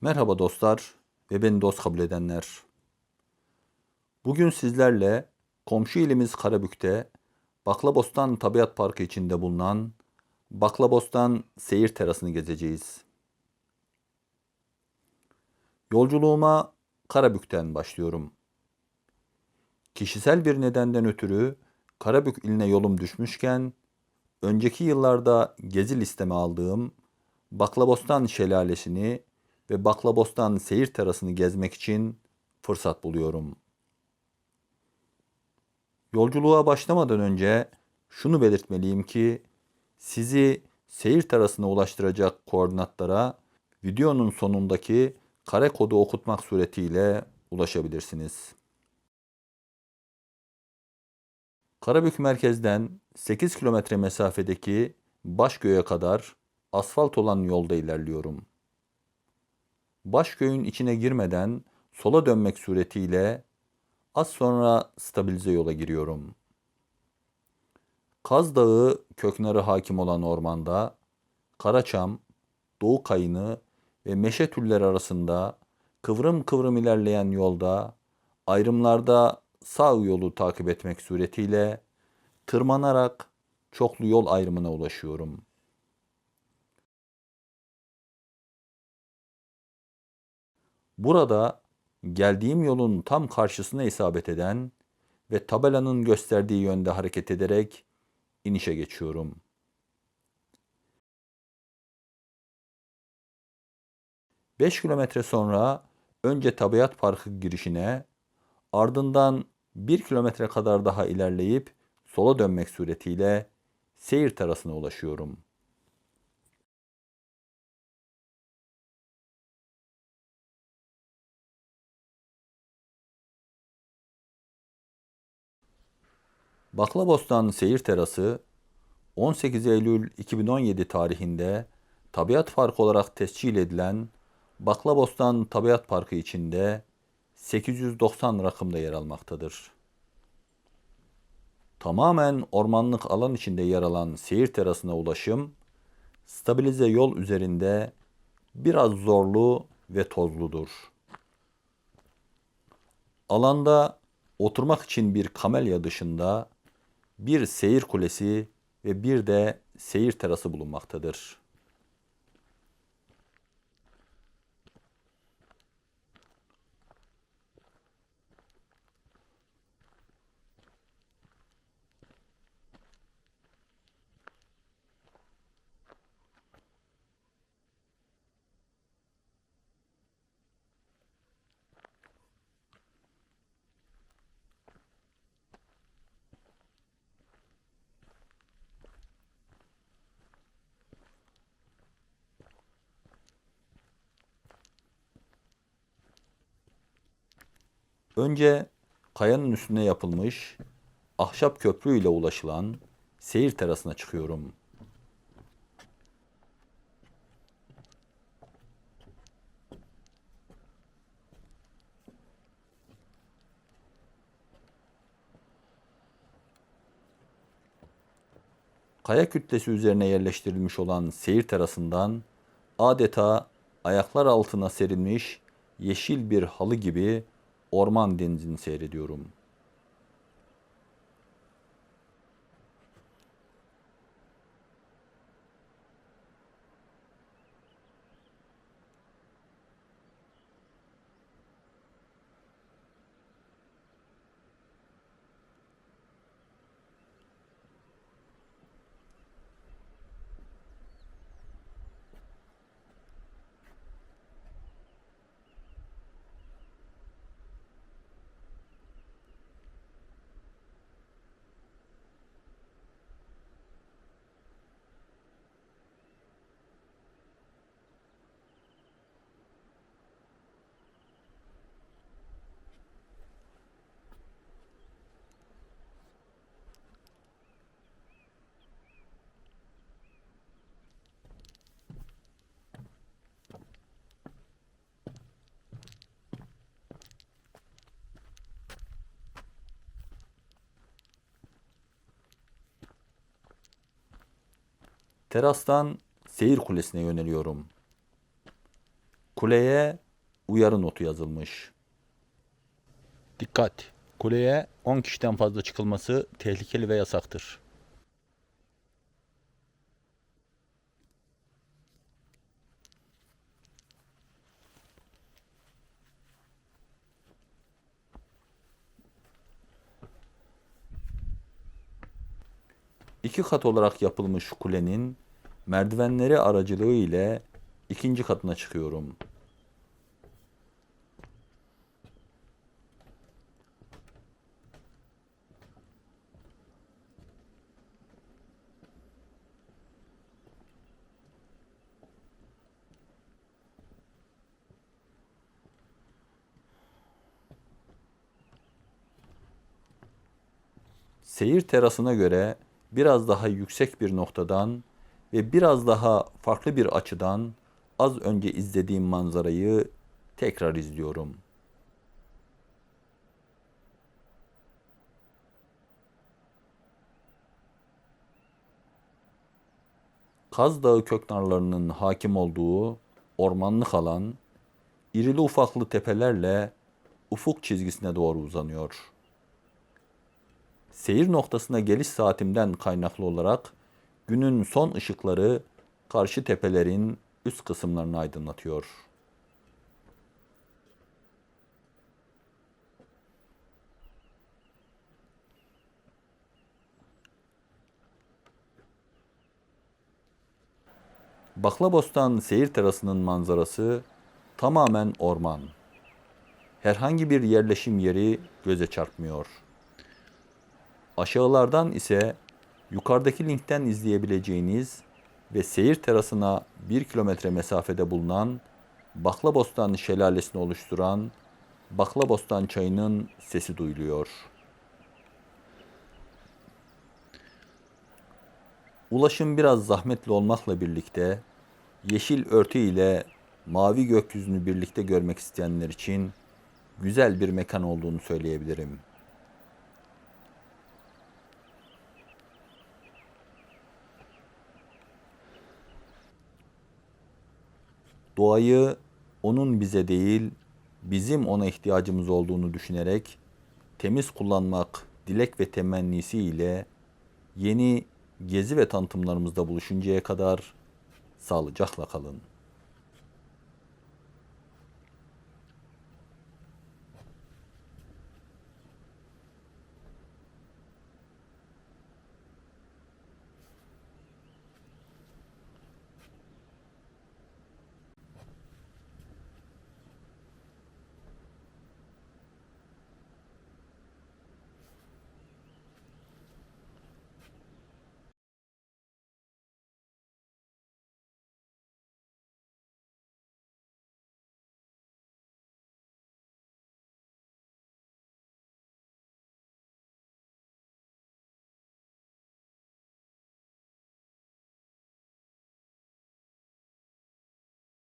Merhaba dostlar ve beni dost kabul edenler. Bugün sizlerle komşu ilimiz Karabük'te Baklabostan Tabiat Parkı içinde bulunan Baklabostan Seyir Terası'nı gezeceğiz. Yolculuğuma Karabük'ten başlıyorum. Kişisel bir nedenden ötürü Karabük iline yolum düşmüşken önceki yıllarda gezi listeme aldığım Baklabostan Şelalesi'ni ve Baklabostan seyir terasını gezmek için fırsat buluyorum. Yolculuğa başlamadan önce şunu belirtmeliyim ki sizi seyir terasına ulaştıracak koordinatlara videonun sonundaki kare kodu okutmak suretiyle ulaşabilirsiniz. Karabük merkezden 8 kilometre mesafedeki Başköy'e kadar asfalt olan yolda ilerliyorum. Başköy'ün içine girmeden sola dönmek suretiyle az sonra stabilize yola giriyorum. Kaz Dağı köknarı hakim olan ormanda Karaçam, Doğu Kayını ve meşe türleri arasında kıvrım kıvrım ilerleyen yolda ayrımlarda sağ yolu takip etmek suretiyle tırmanarak çoklu yol ayrımına ulaşıyorum. Burada geldiğim yolun tam karşısına isabet eden ve tabelanın gösterdiği yönde hareket ederek inişe geçiyorum. Beş kilometre sonra önce Tabiat Parkı girişine, ardından bir kilometre kadar daha ilerleyip sola dönmek suretiyle seyir terasına ulaşıyorum. Baklabostan Seyir Terası 18 Eylül 2017 tarihinde Tabiat Parkı olarak tescil edilen Baklabostan Tabiat Parkı içinde 890 rakımda yer almaktadır. Tamamen ormanlık alan içinde yer alan seyir terasına ulaşım, stabilize yol üzerinde biraz zorlu ve tozludur. Alanda oturmak için bir kamelya dışında bir seyir kulesi ve bir de seyir terası bulunmaktadır. Önce kayanın üstüne yapılmış ahşap köprü ile ulaşılan seyir terasına çıkıyorum. Kaya kütlesi üzerine yerleştirilmiş olan seyir terasından adeta ayaklar altına serilmiş yeşil bir halı gibi orman denizini seyrediyorum. Terastan seyir kulesine yöneliyorum. Kuleye uyarı notu yazılmış. Dikkat! Kuleye 10 kişiden fazla çıkılması tehlikeli ve yasaktır. İki kat olarak yapılmış kulenin merdivenleri aracılığı ile ikinci katına çıkıyorum. Seyir terasına göre biraz daha yüksek bir noktadan ve biraz daha farklı bir açıdan az önce izlediğim manzarayı tekrar izliyorum. Kaz Dağı köknarlarının hakim olduğu ormanlık alan, irili ufaklı tepelerle ufuk çizgisine doğru uzanıyor. Seyir noktasına geliş saatimden kaynaklı olarak günün son ışıkları karşı tepelerin üst kısımlarını aydınlatıyor. Baklabostan seyir terasının manzarası tamamen orman. Herhangi bir yerleşim yeri göze çarpmıyor. Aşağılardan ise yukarıdaki linkten izleyebileceğiniz ve seyir terasına 1 kilometre mesafede bulunan Baklabostan şelalesini oluşturan Baklabostan çayının sesi duyuluyor. Ulaşım biraz zahmetli olmakla birlikte yeşil örtü ile mavi gökyüzünü birlikte görmek isteyenler için güzel bir mekan olduğunu söyleyebilirim. Doğayı onun bize değil, bizim ona ihtiyacımız olduğunu düşünerek temiz kullanmak dilek ve temennisi ile yeni gezi ve tanıtımlarımızda buluşuncaya kadar sağlıcakla kalın.